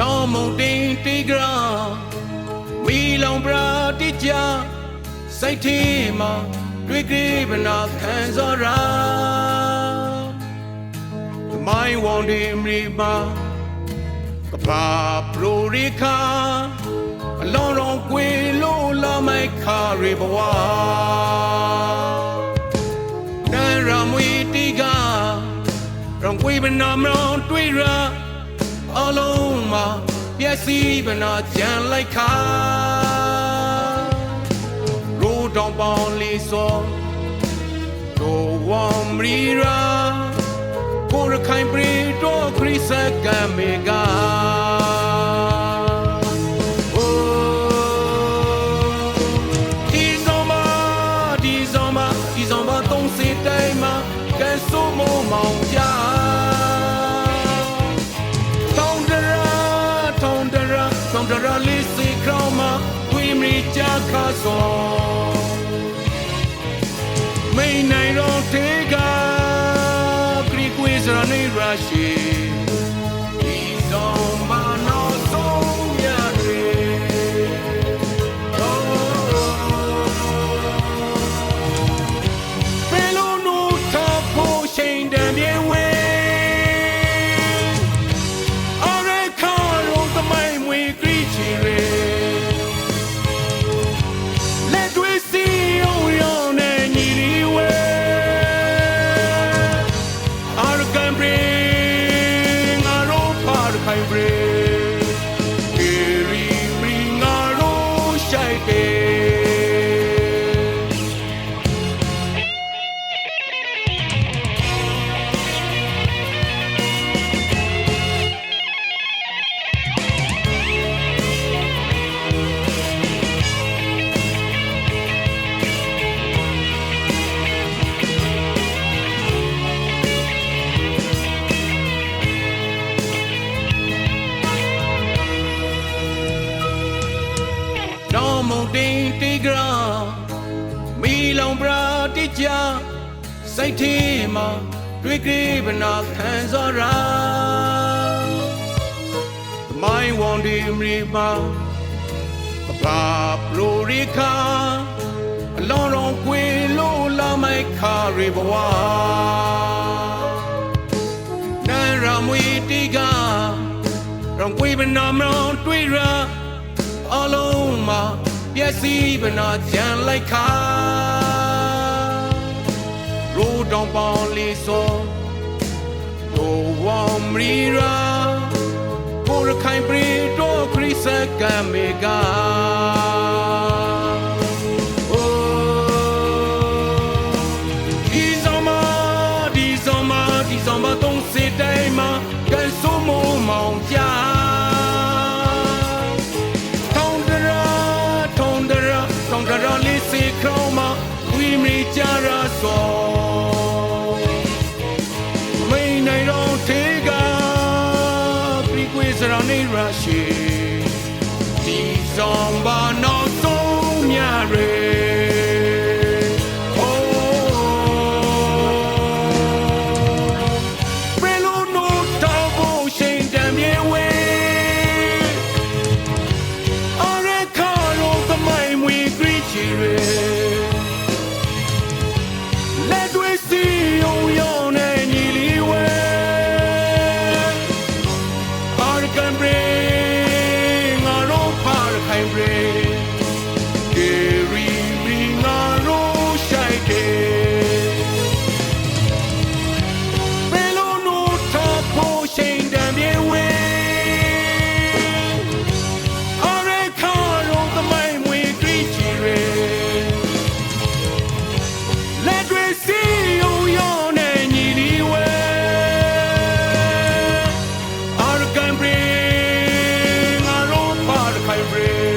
တော်မုန်တင်တီဂရာမီလောင်ပရာတိကြစိတ်ထဲမှာတွေ့ကြပနာခံစောရာသမိုင်းဝန်ဒီမီမာကပါပရိုရိခာအလွန်တော်ကွေလို့လာမိုက်ခါရေဘဝနန်ရမွေတီကရောင်ကွေပနာမရောင်တွေ့ရာအလုံး မှာပျက်စီးပနာကြံလိုက်ခါရိုးတောင်ပေါင်းလေးစောဒိုဝမ်ရီရာကိုရခိုင်ပရီတော့ခရစ်စကမေဂါအိုဒီဇောမာဒီဇောမာဒီ ကြခါစောမိန်နိုင်တော့ထေကခရီးကွေးစရနေရရှိ တို့ တယ်တော့မုန်တင်တေးကြမီလောင်ပရာတိကြစိတ်ထဲမှာတွေ့ကြပနာခံစောရာမိုင်းဝန်ဒီမရီမာကပါပလိုရီခာအလုံးလုံးကွေလို့လာမိုက်ခါရီဘဝနန်ရမွေတီကရောင်ကွေပနာမရောတွေ့ရာအလုံးမှာ ပျက်စီးပနာကြံလိုက်ခါရိုးတောင်ပေါင်းလေးစောဒိုဝမ်ရီရာကိုရခိုင်ပရီတော့ခရစ်စကမေဂါအိုဒီဇမာဒီဇ ရာစောမိန်နိုင်တော့ထေကပြိကွေစရနေရရှိဒီဆောင်ဘာနောက်ဆုံးမြရေ အာရ ပါရ